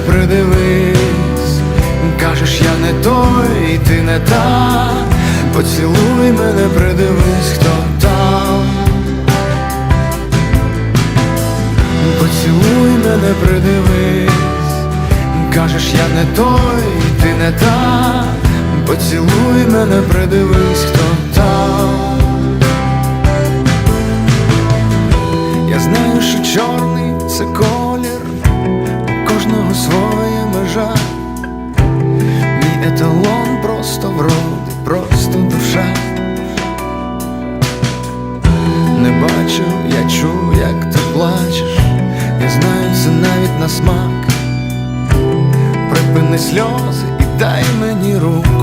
придивись, кажеш, я не той, і ти не та, поцілуй мене, придивись, хто там. Поцілуй мене, придивись, кажеш, я не той, і ти не та, поцілуй мене, придивись, хто там. Я знаю, що чорний це межа. Мій еталон просто вроди, просто душа. Не бачу, я чую, як ти плачеш, я знаю це навіть на смак. Припини сльози і дай мені руку,